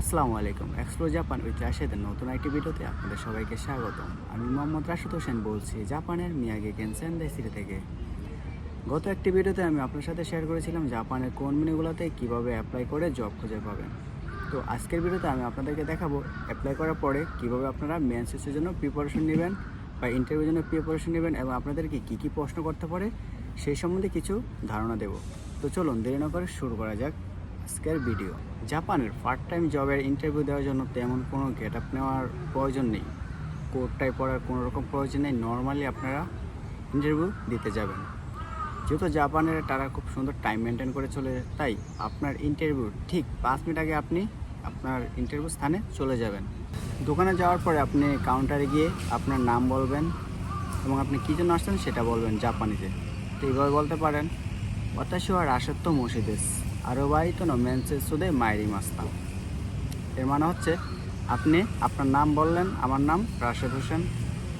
আসসালামু আলাইকুম। এক্সপ্লো Japan with রাশেদের নতুন একটি ভিডিওতে আপনাদের সবাইকে স্বাগতম। আমি মোহাম্মদ রাশেদ হোসেন বলছি, জাপানের মিয়াগে কেনসেন্দাই সিটি থেকে। গত একটি ভিডিওতে আমি আপনার সাথে শেয়ার করেছিলাম জাপানের কোন মিনিগুলোতে কীভাবে অ্যাপ্লাই করে জব খুঁজে পাবেন। তো আজকের ভিডিওতে আমি আপনাদেরকে দেখাবো অ্যাপ্লাই করার পরে কীভাবে আপনারা মেন্সেসের জন্য প্রিপারেশন নেবেন বা ইন্টারভিউর জন্য প্রিপারেশন নেবেন এবং আপনাদেরকে কী কী প্রশ্ন করতে পারে সেই সম্বন্ধে কিছু ধারণা দেব। তো চলুন দেরি না করে শুরু করা যাক। আজকের ভিডিও। জাপানের পার্ট টাইম জবের ইন্টারভিউ দেওয়ার জন্য তেমন কোনো গেট আপ নেওয়ার প্রয়োজন নেই। কোটটাই পড়ার কোনো রকম প্রয়োজন নেই। নর্মালি আপনারা ইন্টারভিউ দিতে যাবেন। যেহেতু জাপানের তারা খুব সুন্দর টাইম মেনটেন করে চলে তাই আপনার ইন্টারভিউ ঠিক পাঁচ মিনিট আগে আপনি আপনার ইন্টারভিউ স্থানে চলে যাবেন। দোকানে যাওয়ার পরে আপনি কাউন্টারে গিয়ে আপনার নাম বলবেন এবং আপনি কী জন্য আসছেন সেটা বলবেন জাপানিতে তো এইভাবে বলতে পারেন অতাশি আর আসত্ব মসিদেস আরও বাই তো মেন্সে সুদে মাইরি মাস্তাম এর মানে হচ্ছে, আপনি আপনার নাম বললেন, আমার নাম রাশেদ হোসেন,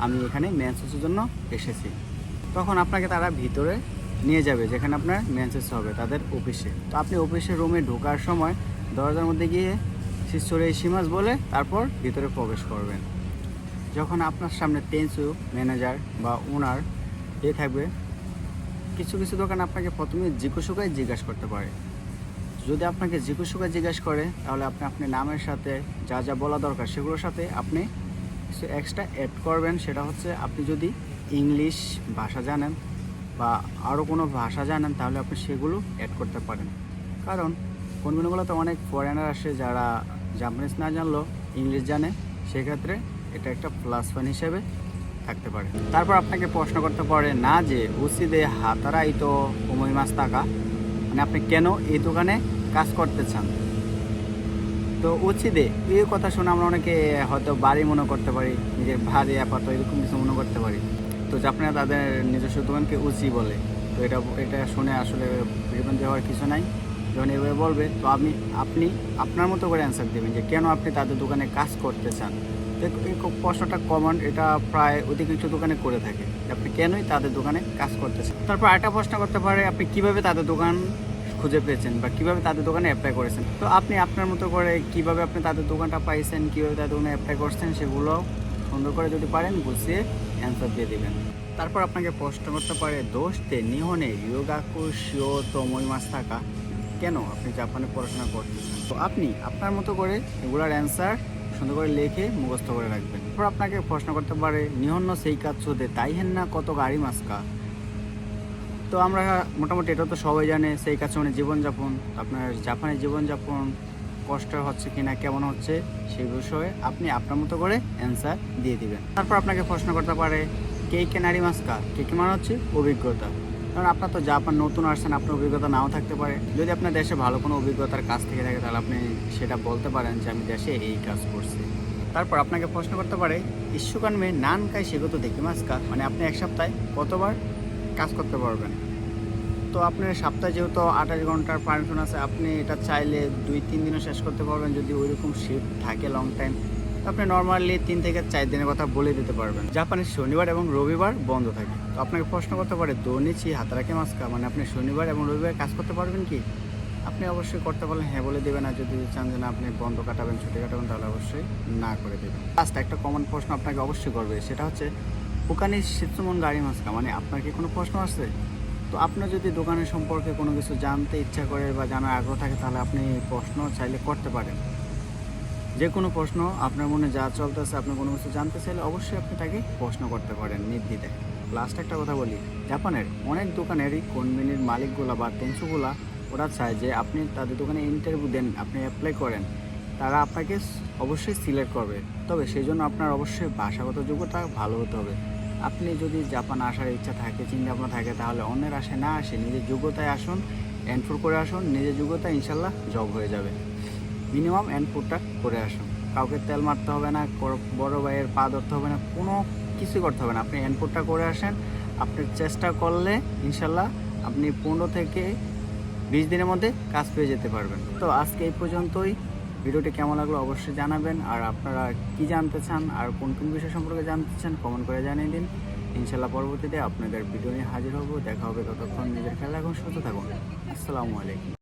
আমি এখানে মেন্সেসের জন্য এসেছি। তখন আপনাকে তারা ভিতরে নিয়ে যাবে, যেখানে আপনার মেন্সেস হবে তাদের অফিসে। তো আপনি অফিসের রুমে ঢোকার সময় দরজার মধ্যে গিয়ে শিশরে সীমাস বলে তারপর ভিতরে প্রবেশ করবেন। যখন আপনার সামনে তেন্সু ম্যানেজার বা ওনার এ থাকবে, কিছু কিছু দোকান আপনাকে প্রথমে জিজ্ঞাসুকায় জিজ্ঞাসা করতে পারে। যদি আপনাকে জিজ্ঞাসুকায় জিজ্ঞাসা করে, তাহলে আপনি আপনি নামের সাথে যা যা বলা দরকার সেগুলোর সাথে আপনি কিছু এক্সট্রা অ্যাড করবেন। সেটা হচ্ছে আপনি যদি ইংলিশ ভাষা জানেন বা আরও কোনো ভাষা জানেন, তাহলে আপনি সেগুলো অ্যাড করতে পারেন। কারণ কোনগুলোতে অনেক ফরেনার আসে যারা জাপানিজ না জানলেও ইংলিশ জানে, সেক্ষেত্রে এটা একটা প্লাস পয়েন্ট হিসেবে থাকতে পারে। তারপর আপনাকে প্রশ্ন করতে পারে, না যে, উসিদে হাতারাই তো উমই মাস টাকা মানে আপনি কেন এই দোকানে কাজ করতে চান? তো উচিদে এই কথা শুনে আমরা অনেকে হয়তো বাড়ি মনে করতে পারি, নিজের ভারী আপাত এরকম কিছু মনে করতে পারি। তো জাপানিরা তাদের নিজস্ব দোকানকে উচি বলে, তো এটা এটা শুনে আসলে বিভ্রান্তি হওয়ার কিছু নাই। যখন এভাবে বলবে, তো আপনি আপনি আপনার মতো করে অ্যান্সার দেবেন যে কেন আপনি তাদের দোকানে কাজ করতে চান? প্রশ্নটা কমন এটা প্রায় অধিকাংশ দোকানে করে থাকে। আপনি কেনই তাদের দোকানে কাজ করতেছেন? তারপর আরেকটা প্রশ্ন করতে পারে, আপনি কীভাবে তাদের দোকান খুঁজে পেয়েছেন বা কীভাবে তাদের দোকানে অ্যাপ্লাই করেছেন? তো আপনি আপনার মতো করে কীভাবে আপনি তাদের দোকানটা পাইছেন, কীভাবে তাদের দোকানে অ্যাপ্লাই করছেন, সেগুলো সুন্দর করে যদি পারেন বুঝিয়ে অ্যান্সার দিয়ে দেবেন। তারপর আপনাকে প্রশ্ন করতে পারে দোষতে নিহনে ইয়োগাকু শিও তোমই মাস থাকা। কেন? আপনি জাপানে পড়াশোনা করতেছেন। তো আপনি আপনার মতো করে এগুলার অ্যান্সার সুন্দর করে লিখে মুখস্থ করে রাখবেন। তারপর আপনাকে প্রশ্ন করতে পারে নিহন্য সেই কাজ চোদে তাই হেন না, কত গাড়ি মাস্কা? তো আমরা মোটামুটি এটা তো সবাই জানে, সেই কাছে মানে জীবনযাপন। আপনার জাপানের জীবনযাপন, কষ্ট হচ্ছে কিনা, কেমন হচ্ছে, সেই বিষয়ে আপনি আপনার মতো করে অ্যান্সার দিয়ে দিবেন। তারপর আপনাকে প্রশ্ন করতে পারে, কে কে নারী মাস্কা? কে কে মানে হচ্ছে অভিজ্ঞতা। কারণ আপনার তো জাপান নতুন আসছেন, আপনার অভিজ্ঞতা নাও থাকতে পারে। যদি আপনার দেশে ভালো কোনো অভিজ্ঞতার কাজ থেকে থাকে, তাহলে আপনি সেটা বলতে পারেন যে আমি দেশে এই কাজ করছি। তারপর আপনাকে প্রশ্ন করতে পারে ইস্যুকান মেয়ে নান কাই সেগত দেখি মাস্কা মানে আপনি এক সপ্তাহে কতবার কাজ করতে পারবেন? তো আপনার সপ্তাহে যেহেতু আঠাশ ঘণ্টার পারমিশন আছে, আপনি এটা চাইলে দুই তিন দিনও শেষ করতে পারবেন যদি ওইরকম শিফট থাকে লং টাইম আপনি নর্মালি তিন থেকে চার দিনের কথা বলে দিতে পারবেন। জাপানের শনিবার এবং রবিবার বন্ধ থাকে। তো আপনাকে প্রশ্ন করতে পারে দোনিচি হাতারাকে মাস্কা? মানে আপনি শনিবার এবং রবিবার কাজ করতে পারবেন কি? আপনি অবশ্যই করতে পারলে হ্যাঁ বলে দেবেন, আর যদি চান যে না, আপনি বন্ধ কাটাবেন, ছুটি কাটাবেন, তাহলে অবশ্যই না করে দেবেন। লাস্ট একটা কমন প্রশ্ন আপনাকে অবশ্যই করবে, সেটা হচ্ছে, ওখানে শীতমন গাড়ি মাস্কা মানে আপনার কি কোনো প্রশ্ন আছে তো আপনার যদি দোকানের সম্পর্কে কোনো কিছু জানতে ইচ্ছা করে বা জানার আগ্রহ থাকে, তাহলে আপনি প্রশ্ন চাইলে করতে পারেন। যে কোনো প্রশ্ন আপনার মনে যা চলতেছে, আপনি কোনো কিছু জানতে চাইলে অবশ্যই আপনি তাকে প্রশ্ন করতে পারেন নির্দ্বিধায়। লাস্ট একটা কথা বলি, জাপানের অনেক দোকানেরই কোম্পানির মালিকগুলা বা টেন্সুগুলা, ওরা চায় যে আপনি তাদের দোকানে ইন্টারভিউ দেন, আপনি অ্যাপ্লাই করেন। তারা আপনাকে অবশ্যই সিলেক্ট করবে। তবে সেই জন্য আপনার অবশ্যই ভাষাগত যোগ্যতা ভালো হতে হবে। আপনি যদি জাপান আসার ইচ্ছা থাকে চিন্তা ভাবনা থাকে, তাহলে অন্যের আশে না আসে নিজের যোগ্যতায় আসুন এনফোর করে আসুন, নিজের যোগ্যতায় ইনশাল্লাহ জব হয়ে যাবে। মিনিমাম এনফোরটা করে আসুন। কাউকে তেল মারতে হবে না বড়- ভাইয়ের পা ধরতে হবে না, কোনো কিছু করতে হবে না। আপনি এনফোরটা করে আসেন। আপনি চেষ্টা করলে ইনশাল্লাহ আপনি পনেরো থেকে বিশ দিনের মধ্যে কাজ পেয়ে যেতে পারবেন। তো আজকে এই পর্যন্তই। ভিডিওটি কেমন লাগল অবশ্যই জানাবেন। আর আপনারা কি জানতে চান, আর কোন কোন বিষয় সম্পর্কে জানতে চান কমেন্ট করে জানিয়ে দিন। ইনশাল্লাহ পরবর্তীতে আপনাদের ভিডিও নিয়ে হাজির হব। দেখা হবে ততক্ষণ। নিজের খেলা এখন সুস্থ থাকুন। আসসালামু আলাইকুম।